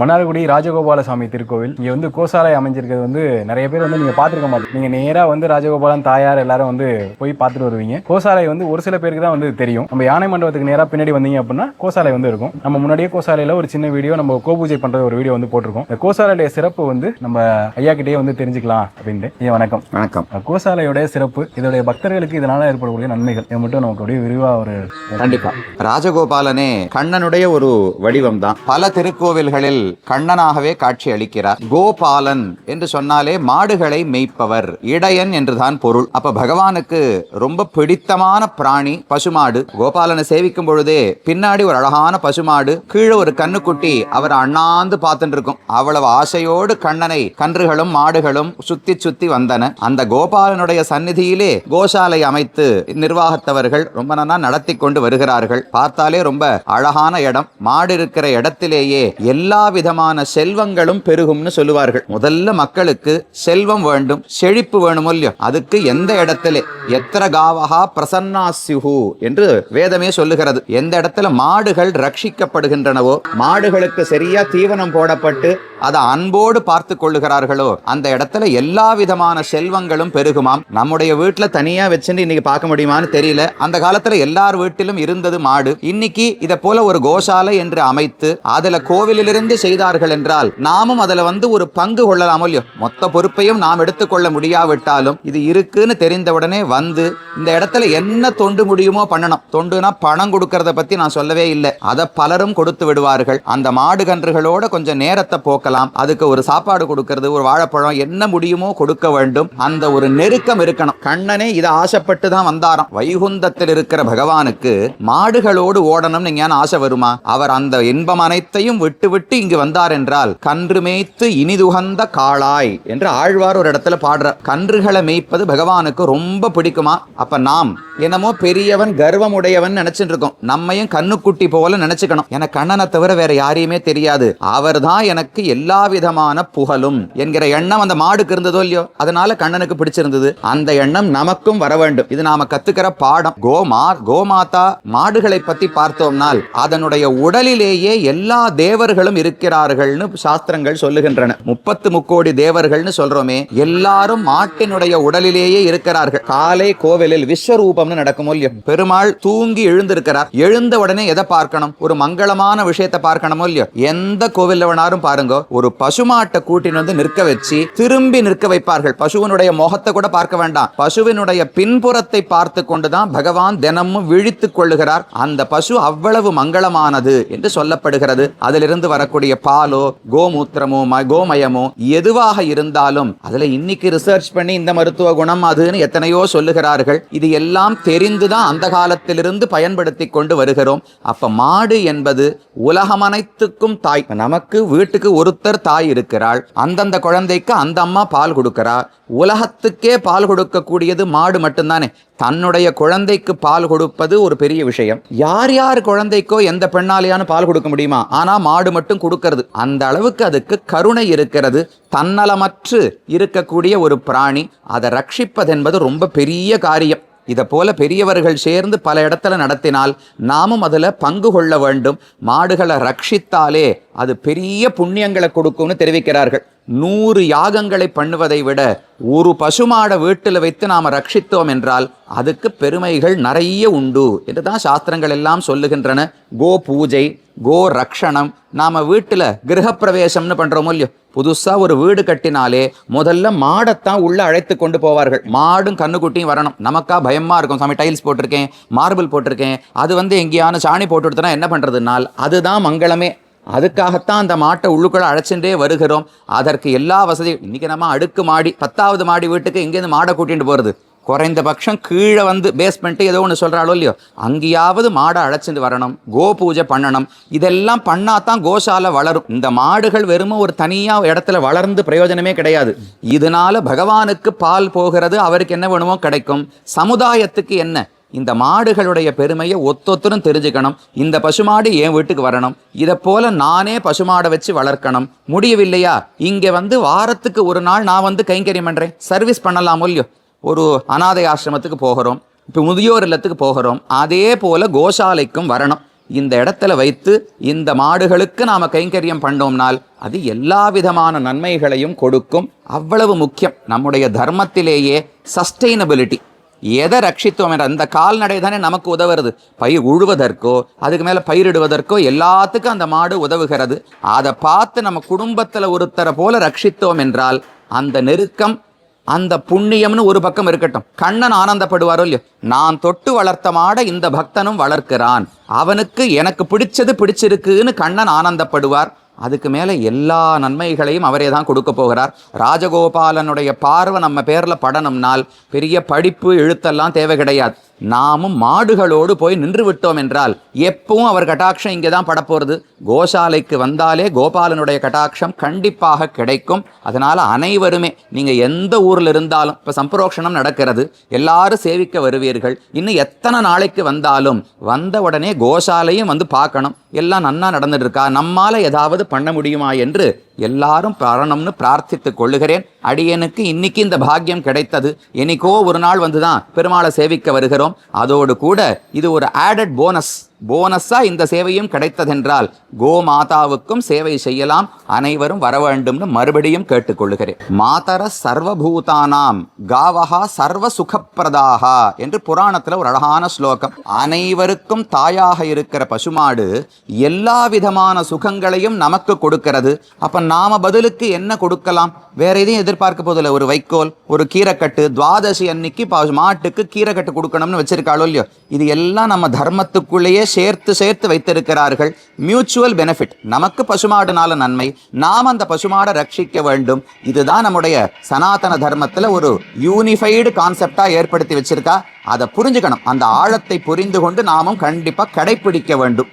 மன்னார்குடி ராஜகோபாலசாமி திருக்கோவில். இங்கே வந்து கோசாலை அமைஞ்சிருக்கிறது வந்து நிறைய பேர் வந்து நீங்கள் பார்த்துருக்க மாட்டீங்க. நீங்கள் நேராக வந்து ராஜகோபாலன் தாயார் எல்லாரும் வந்து போய் பார்த்துட்டு வருவீங்க. கோசாலை வந்து ஒரு சில பேருக்கு தான் வந்து தெரியும். நம்ம யானை மண்டபத்துக்கு நேராக பின்னாடி வந்தீங்க அப்படின்னா கோசாலை வந்து இருக்கும். நம்ம முன்னாடியே கோசாலையில் ஒரு சின்ன வீடியோ நம்ம கோபூஜை பண்ணுறது ஒரு வீடியோ வந்து போட்டிருக்கோம். இந்த கோசாலையுடைய சிறப்பு வந்து நம்ம ஐயா கிட்டேயே வந்து தெரிஞ்சுக்கலாம் அப்படின்ட்டு. ஐயா வணக்கம். வணக்கம். கோசாலையோட சிறப்பு இதோடைய பக்தர்களுக்கு இதனால ஏற்படக்கூடிய நன்மைகள் இதை மட்டும் நமக்கு அப்படியே விரிவாக ஒரு கண்டிப்பா. ராஜகோபாலனே கண்ணனுடைய ஒரு வடிவம் தான். பல திருக்கோவில்களில் கண்ணனாகவே காட்சி அளிக்கிறார் கோபாலன் என்று சொன்னாலே மாடுகளை மேய்ப்பவர். இடையன் என்றுதான் பொருள். அப்ப பகவானுக்கு ரொம்ப பிடித்தமான பிராணி பசுமாடு. கோபாலனை சேவிக்கும் பொழுதே பின்னாடி ஒரு அழகான பசுமாடு கீழே ஒரு கண்ணுக்குட்டி அவர் அண்ணாந்து பார்த்துட்டு இருக்கும் அவ்வளவு ஆசையோடு கண்ணனை கன்றுகளும் மாடுகளும் சுத்தி சுத்தி வந்தன. அந்த கோபாலனுடைய சந்நிதியிலே கோசாலை அமைத்து நிர்வாகத்தவர்கள் ரொம்ப நல்லா நடத்தி கொண்டு வருகிறார்கள். பார்த்தாலே ரொம்ப அழகான இடம். மாடு இருக்கிற இடத்திலேயே எல்லா விதமான செல்வங்களும் பெருகும்னு சொல்லுவார்கள். முதல்ல மக்களுக்கு செல்வம் வேண்டும் செழிப்பு வேணும் இல்லையோ? அதுக்கு எந்த இடத்துல? எத்திர காவகா பிரசன்னாசிஹு என்று வேதமே சொல்லுகிறது. எந்த இடத்துல மாடுகள் ரட்சிக்கப்படுகின்றனவோ மாடுகளுக்கு சரியா தீவனம் போடப்பட்டு அதை அன்போடு பார்த்து கொள்ளுகிறார்களோ அந்த இடத்துல எல்லா விதமான செல்வங்களும் பெருகுமாம். நம்முடைய வீட்டுல தனியா வச்சுட்டு இன்னைக்கு பார்க்க முடியுமான்னு தெரியல. அந்த காலத்துல எல்லார் வீட்டிலும் இருந்தது மாடு. இன்னைக்கு இதை போல ஒரு கோசாலை என்று அமைத்து அதுல கோவிலிலிருந்து செய்தார்கள் என்றால் நாமும் அதுல வந்து ஒரு பங்கு கொள்ளலாம் இல்லையோ? மொத்த பொறுப்பையும் நாம் எடுத்துக்கொள்ள முடியாவிட்டாலும் இது இருக்குன்னு தெரிந்தவுடனே வந்து இந்த இடத்துல என்ன தொண்டு முடியுமோ பண்ணணும். தொண்டுனா பணம் கொடுக்கறத பத்தி நான் சொல்லவே இல்லை. அதை பலரும் கொடுத்து விடுவார்கள். அந்த மாடு கன்றுகளோட கொஞ்சம் நேரத்தை போக்கலாம். அதுக்கு ஒரு சாப்பாடு கொடுக்கறது ஒரு வாழைப்பழம் என்ன முடியுமோ கொடுக்க வேண்டும். அந்த ஒரு நெருக்கம் இருக்கணும். கண்ணனே இதை ஆசைப்பட்டு தான் வந்தாராம். வைகுந்தத்தில் இருக்கிற பகவானுக்கு மாடுகளோடு ஓடணும்னு ஞான ஆசை வருமா? அவர் அந்த இன்பம் அனைத்தையும் விட்டு விட்டு இங்கு வந்தார் என்றால் கன்று மேய்த்து இனிதுகந்த காளாய் என்று ஆழ்வார் ஒரு இடத்துல பாடுறார் கன்றுகளை மேய்ப்பது பகவானுக்கு ரொம்ப பிடிக்குமா? அப்ப நாம் என்னமோ பெரியவன் கர்வம் உடையவன் நினைச்சிட்டு இருக்கோம் நம்மையும் கண்ணுக்குட்டி போல நினைச்சுக்கணும். என கண்ணனை தவிர வேற யாரையுமே தெரியாது. அவர்தான் எனக்கு எல்லா விதமான புகழும் என்கிற எண்ணம் அந்த மாடுக்கு இருந்ததோ இல்லையோ? அதனால கண்ணனுக்கு பிடிச்சிருந்தது. அந்த எண்ணம் நமக்கும் வர வேண்டும். இது நாம கத்துக்கிற பாடம். கோமா கோமாதா மாடுகளை பத்தி பார்த்தோம்னால் அதனுடைய உடலிலேயே எல்லா தேவர்களும் இருக்கிறார்கள்னு சாஸ்திரங்கள் சொல்லுகின்றன. முப்பத்து முக்கோடி தேவர்கள்னு சொல்றோமே எல்லாரும் மாட்டினுடைய உடலிலேயே இருக்கிறார்கள். காலை கோவிலில் விஸ்வரூபம்னு நடக்கும் இல்லையோ? பெருமாள் தூங்கி எழுந்திருக்கிறார். எழுந்த உடனே எதை பார்க்கணும்? ஒரு மங்களமான விஷயத்தை பார்க்கணுமோ இல்லையோ? எந்த கோவில் வேணாலும் பாருங்க. ஒரு பசுமாட்டை கூட்டின்னு வந்து நிற்க வச்சு திரும்பி நிற்க வைப்பார்கள். பசுவனுடைய முகத்தை கூட பார்க்க வேண்டாம். பசுவினுடைய பின்புறத்தை பார்த்து கொண்டுதான் பகவான் தினமும் விழித்துக் கொள்ளுகிறார். அந்த பசு அவ்வளவு மங்களமானது என்று சொல்லப்படுகிறது. அதிலிருந்து வரக்கூடிய பாலோ கோமூத்திரமோ ம- கோமயமோ எதுவாக இருந்தாலும் அதுல இன்னைக்கு ரிசர்ச் பண்ணி இந்த மருத்துவ குணம் அதுன்னு எத்தனையோ சொல்லுகிறார்கள். இது எல்லாம் தெரிந்துதான் அந்த காலத்திலிருந்து பயன்படுத்தி கொண்டு வருகிறோம். அப்ப மாடு என்பது உலகமனைத்துக்கும் தாய். நமக்கு வீட்டுக்கு ஒருத்தர் தாய் இருக்கிறாள். அந்தந்த குழந்தைக்கு அந்த அம்மா பால் கொடுக்கிறா. உலகத்துக்கே பால் கொடுக்கக்கூடியது மாடு மட்டும்தானே. தன்னுடைய குழந்தைக்கு பால் கொடுப்பது ஒரு பெரிய விஷயம். யார் யார் குழந்தைக்கோ எந்த பெண்ணாலேயான பால் கொடுக்க முடியுமா? ஆனால் மாடு மட்டும் கொடுக்கறது. அந்த அளவுக்கு அதுக்கு கருணை இருக்கிறது. தன்னலமற்று இருக்கக்கூடிய ஒரு பிராணி அதை ரட்சிப்பதென்பது ரொம்ப பெரிய காரியம். இதை போல பெரியவர்கள் சேர்ந்து பல இடத்துல நடத்தினால் நாமும் அதில் பங்கு கொள்ள வேண்டும். மாடுகளை ரட்சித்தாலே அது பெரிய புண்ணியங்களை கொடுக்கும்னு தெரிவிக்கிறார்கள். நூறு யாகங்களை பண்ணுவதை விட ஒரு பசுமாடை வீட்டில் வைத்து நாம் ரட்சித்தோம் என்றால் அதுக்கு பெருமைகள் நிறைய உண்டு என்று தான் சாஸ்திரங்கள் எல்லாம் சொல்லுகின்றன. கோ பூஜை கோ ரக்ஷணம். நாம் வீட்டில் கிரகப்பிரவேசம்னு பண்ணுறோமோ இல்லையோ புதுசாக ஒரு வீடு கட்டினாலே முதல்ல மாடைத்தான் உள்ள அழைத்து கொண்டு போவார்கள். மாடும் கண்ணுக்குட்டியும் வரணும். நமக்கா பயமாக இருக்கும். சாமி டைல்ஸ் போட்டிருக்கேன் மார்பிள் போட்டிருக்கேன். அது வந்து எங்கேயான சாணி போட்டு கொடுத்தனா என்ன பண்ணுறதுனால் அதுதான் மங்களமே. அதுக்காகத்தான் அந்த மாட்டை உள்ளுக்குள்ள அழைச்சுட்டே வருகிறோம். அதற்கு எல்லா வசதியும் இன்னைக்கு நம்ம அடுக்கு மாடி பத்தாவது மாடி வீட்டுக்கு எங்கேருந்து மாடை கூட்டிகிட்டு போகிறது குறைந்தபட்சம் கீழே வந்து பேஸ்மெண்ட்டு ஏதோ ஒன்று சொல்கிறாளோ இல்லையோ அங்கேயாவது மாடை அழைச்சிட்டு வரணும் கோ பூஜை பண்ணணும். இதெல்லாம் பண்ணாதான் கோசாலை வளரும். இந்த மாடுகள் வெறும் ஒரு தனியாக இடத்துல வளர்ந்து பிரயோஜனமே கிடையாது. இதனால பகவானுக்கு பால் போகிறது அவருக்கு என்ன வேணுமோ கிடைக்கும். சமுதாயத்துக்கு என்ன? இந்த மாடுகளுடைய பெருமையை ஒத்தொத்தரும் தெரிஞ்சுக்கணும். இந்த பசுமாடு என் வீட்டுக்கு வரணும். இதை போல நானே பசுமாடை வச்சு வளர்க்கணும். முடியவில்லையா? இங்கே வந்து வாரத்துக்கு ஒரு நாள் நான் வந்து கைங்கரியம் பண்ணுறேன் சர்வீஸ் பண்ணலாமோ இல்லையோ? ஒரு அனாதை ஆசிரமத்துக்கு போகிறோம். இப்போ முதியோர் இல்லத்துக்கு போகிறோம். அதே போல கோஷாலைக்கும் வரணும். இந்த இடத்துல வைத்து இந்த மாடுகளுக்கு நாம் கைங்கரியம் பண்ணோம்னால் அது எல்லா விதமான நன்மைகளையும் கொடுக்கும். அவ்வளவு முக்கியம். நம்முடைய தர்மத்திலேயே சஸ்டெயினபிலிட்டி எதை ரட்சித்தோம் என்ற அந்த கால்நடை தானே நமக்கு உதவுறது? பயிர் உழுவதற்கோ அதுக்கு மேலே பயிரிடுவதற்கோ எல்லாத்துக்கும் அந்த மாடு உதவுகிறது. அதை பார்த்து நம்ம குடும்பத்தில் ஒருத்தரை போல ரட்சித்தோம் என்றால் அந்த நெருக்கம் அந்த புண்ணியம்னு ஒரு பக்கம் இருக்கட்டும். கண்ணன் ஆனந்தப்படுவாரோ இல்லையோ? நான் தொட்டு வளர்த்த மாடை இந்த பக்தனும் வளர்க்கிறான். அவனுக்கு எனக்கு பிடிச்சது பிடிச்சிருக்குன்னு கண்ணன் ஆனந்தப்படுவார். அதுக்கு மேலே எல்லா நன்மைகளையும் அவரே தான் கொடுக்க போகிறார். ராஜகோபாலனுடைய பார்வை நம்ம பேரில் படணும்னால் பெரிய படிப்பு எழுத்தெல்லாம் தேவை கிடையாது. நாமும் மாடுகளோடு போய் நின்று விட்டோம் என்றால் எப்பவும் அவர் கட்டாட்சம் இங்கே தான் படப்போகிறது கோசாலைக்கு வந்தாலே கோபாலனுடைய கட்டாட்சம் கண்டிப்பாக கிடைக்கும். அதனால் அனைவருமே நீங்கள் எந்த ஊரில் இருந்தாலும் இப்போ சம்பரோக்ஷணம் நடக்கிறது எல்லாரும் சேவிக்க வருவீர்கள். இன்னும் எத்தனை நாளைக்கு வந்தாலும் வந்த உடனே கோசாலையும் வந்து பார்க்கணும். எல்லாம் நன்னா நடந்துட்டு இருக்கா? நம்மால் ஏதாவது பண்ண முடியுமா என்று எல்லாரும் பரணம்னு பிரார்த்தித்துக் கொள்ளுகிறேன். அடியனுக்கு இன்னைக்கு இந்த பாக்கியம் கிடைத்தது. என்னைக்கோ ஒரு நாள் வந்து தான் பெருமாளை சேவிக்க வருகிறோம். அதோடு கூட இது ஒரு ஆடட் போனஸ் போனஸா இந்த சேவையும் கிடைத்ததென்றால் கோமாதாவுக்கும் சேவை செய்யலாம் அனைவரும் வர வேண்டும்னு மறுபடியும் கேட்டுக்கொள்ளுகிறேன். மாதர சர்வபூதானாம் காவஹா சர்வ சுகப்பிரதாகா என்று புராணத்தில் ஒரு அழகான ஸ்லோகம். அனைவருக்கும் தாயாக இருக்கிற பசுமாடு எல்லா விதமான சுகங்களையும் நமக்கு கொடுக்கிறது. அப்ப நாம பதிலுக்கு என்ன கொடுக்கலாம்? வேற எதையும் எதிர்பார்க்க போதில்லை ஒரு வைக்கோல் ஒரு கீரைக்கட்டு துவாதசி அன்னைக்கு மாட்டுக்கு கீரைக்கட்டு கொடுக்கணும்னு வச்சிருக்காளோ இல்லையோ? இது எல்லாம் நம்ம தர்மத்துக்குள்ளேயே சேர்த்து சேர்த்து வைத்திருக்கிறார்கள். மியூச்சுவல் பெனிஃபிட் நமக்கு பசுமாடுனால நன்மை. நாம் அந்த பசுமாடை ரட்சிக்க வேண்டும். இதுதான் நம்முடைய சனாதன தர்மத்தில் ஒரு யூனிஃபைடு கான்செப்டாக ஏற்படுத்தி வச்சிருக்கா. அதை புரிஞ்சுக்கணும். அந்த ஆழத்தை புரிந்து கொண்டு நாமும் கண்டிப்பாக கடைபிடிக்க வேண்டும்.